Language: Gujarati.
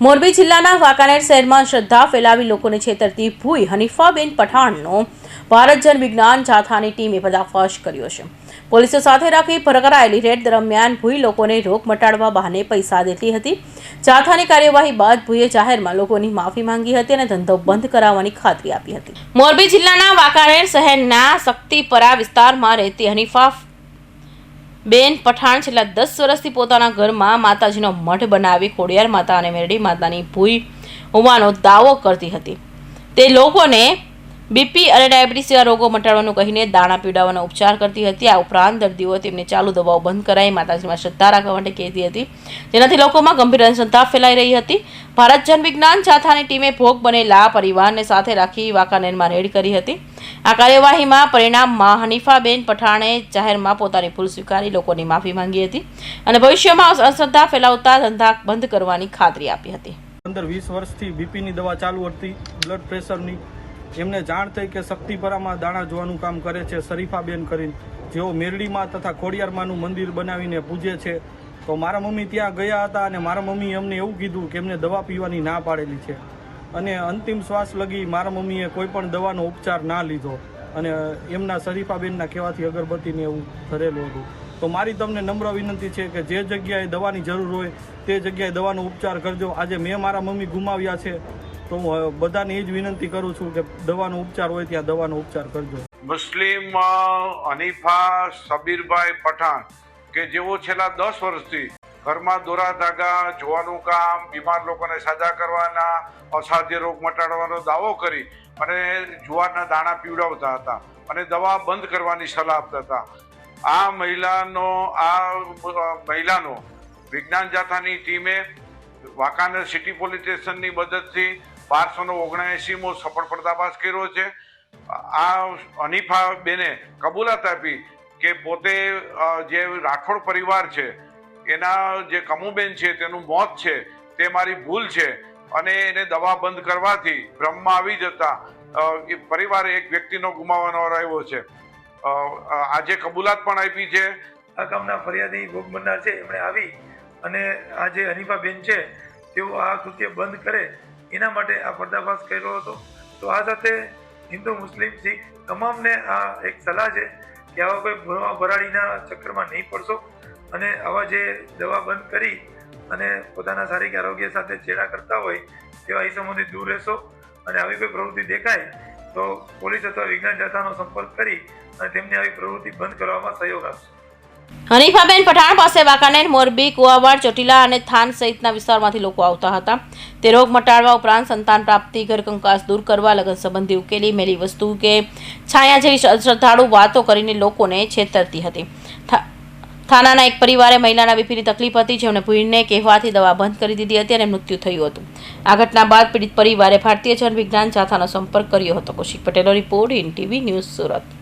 મોરબી જિલ્લાના વાંકાનેર શહેરમાં શ્રદ્ધા ફેલાવી લોકોને છેતરતી ભૂઈ હનીફાબેન પઠાણનો ભારત જન વિજ્ઞાન જાથાની ટીમે પર્દાફાશ કર્યો છે. પોલીસે સાથે રાખી ભરકરાયેલી રેડ દરમિયાન ભૂઈ લોકોને રોગ મટાડવા બહાને પૈસા દેતી હતી. જાથાની કાર્યવાહી બાદ ભૂઈએ જાહેરમાં લોકોની માફી માંગી હતી અને ધંધો બંધ કરાવવાની ખાતરી આપી હતી. મોરબી જિલ્લાના વાંકાનેર શહેરના શક્તિપરા વિસ્તારમાં રહેતી હનીફા બેન પઠાણ છેલ્લા દસ વર્ષથી પોતાના ઘરમાં માતાજીનો મઠ બનાવી ખોડિયાર માતા અને મેરડી માતાની ભૂઈ હોવાનો દાવો કરતી હતી. તે લોકોને બીપી અને ડાયાબિટીસ જેવા રોગો મટાડવાનું કહીને દાણા પીવડાવવાનો ઉપચાર કરતી હતી. આ ઉપરાંત દર્દીઓ તેમને ચાલુ દવાઓ બંધ કરાવી માતાજીમાં શ્રદ્ધા રાખવા માટે કહેતી હતી. જેનાથી લોકોમાં ગંભીર અંધશ્રદ્ધા ફેલાઈ રહી હતી. ભારત જન વિજ્ઞાન જાથાની ટીમે ભોગ બનેલા પરિવારને સાથે રાખી વાંકાનેરમાં રેડ કરી હતી. આ કાર્યવાહીમાં પરિણામમાં હનીફાબેન પઠાણે જાહેરમાં પોતાની ભૂલ સ્વીકારી લોકોની માફી માંગી હતી અને ભવિષ્યમાં અશ્રદ્ધા ફેલાવતા ધંધા બંધ કરવાની ખાતરી આપી હતી. પંદર વીસ વર્ષથી બીપીની દવા ચાલુ હતી, બ્લડ પ્રેશરની એમને જાણ થઈ કે શક્તિપરામાં દાણા જોવાનું કામ કરે છે, શરીફાબેન કરીને જેઓ મેરડીમાં તથા ખોડિયારમાંનું મંદિર બનાવીને પૂજે છે, તો મારા મમ્મી ત્યાં ગયા હતા અને મારા મમ્મીએ અમને એવું કીધું કે એમને દવા પીવાની ના પાડેલી છે. અને અંતિમ શ્વાસ લગી મારા મમ્મીએ કોઈ પણ દવાનો ઉપચાર ના લીધો. અને એમના શરીફાબેનના કહેવાથી અગરબત્તીને એવું ધરેલું હતું. તો મારી તમને નમ્ર વિનંતી છે કે જે જગ્યાએ દવાની જરૂર હોય તે જગ્યાએ દવાનો ઉપચાર કરજો. આજે મેં મારા મમ્મી ગુમાવ્યા છે. તો હું બધાને એ જ વિનંતી કરું છું કે દવાનો ઉપચાર હોય ત્યાં દવાનો ઉપચાર કરજો. મુસ્લિમ હનીફા, સબીરભાઈ પઠાણ, કે જેઓ છેલ્લા દસ વર્ષથી ઘરમાં દોરા ધાગા જોવાનું કામ, બીમાર લોકોને સાજા કરવાના, અસાધ્ય રોગ મટાડવાનો દાવો કરી અને જુવારના દાણા પીવડાવતા હતા અને દવા બંધ કરવાની સલાહ આપતા હતા. આ મહિલાનો આ મહિલાનો વિજ્ઞાન જાથાની ટીમે વાંકાનેર સિટી પોલીસ સ્ટેશનની મદદથી બારસો નો ઓગણએંસીમો સફળ પર્દાફાશ કર્યો છે. આ હનીફા બેને કબૂલાત આપી કે પોતે જે રાઠોડ પરિવાર છે, એના જે કમુબેન છે, તેનું મોત છે, તે મારી ભૂલ છે અને એને દવા બંધ કરવાથી બ્રહ્મમાં આવી જતા એ પરિવારે એક વ્યક્તિનો ગુમાવવાનો આવ્યો છે. આજે કબૂલાત પણ આપી છે. આ ગામના ફરિયાદી ભોગ બનનાર છે. એમણે આવી અને આ જે હનીફાબેન છે, તેઓ આ કૃત્ય બંધ કરે એના માટે આ પર્દાફાશ કર્યો હતો. તો આ સાથે હિન્દુ, મુસ્લિમ, શીખ તમામને આ એક સલાહ છે કે આવા કોઈ ભરવા ભરાડીના ચક્કરમાં નહીં પડશો અને આવા જે દવા બંધ કરી અને પોતાના શારીરિક આરોગ્ય સાથે ચેડા કરતા હોય તેવા ઈસમોથી દૂર રહેશો અને આવી કોઈ પ્રવૃત્તિ દેખાય તો પોલીસ અથવા વિજ્ઞાન જાથાનો સંપર્ક કરી અને તેમની આવી પ્રવૃત્તિ બંધ કરવામાં સહયોગ આપશો. હનીફાબેન પઠાણ પાસે વાંકાનેર, મોરબી, કુવાવાડ, ચોટીલા અને થાન સહિતના વિસ્તારમાંથી લોકો આવતા હતા. તે રોગ મટાડવા ઉપરાંત સંતાન પ્રાપ્તિ ઘર કંકાસ દૂર કરવા, લગ્ન સંબંધી ઉકેલી, મેલી વસ્તુ કે છાયા જેવી શ્રદ્ધાળુ વાતો કરીને લોકોને છેતરતી હતી. થાનાના એક પરિવારે મહિલાના બીપીની તકલીફ હતી જેમણે ભીડને કહેવાથી દવા બંધ કરી દીધી હતી અને મૃત્યુ થયું હતું. આ ઘટના બાદ પીડિત પરિવારે ભારતીય જન વિજ્ઞાન જાથાનો સંપર્ક કર્યો હતો. કૌશિક પટેલનો report in TV news Surat.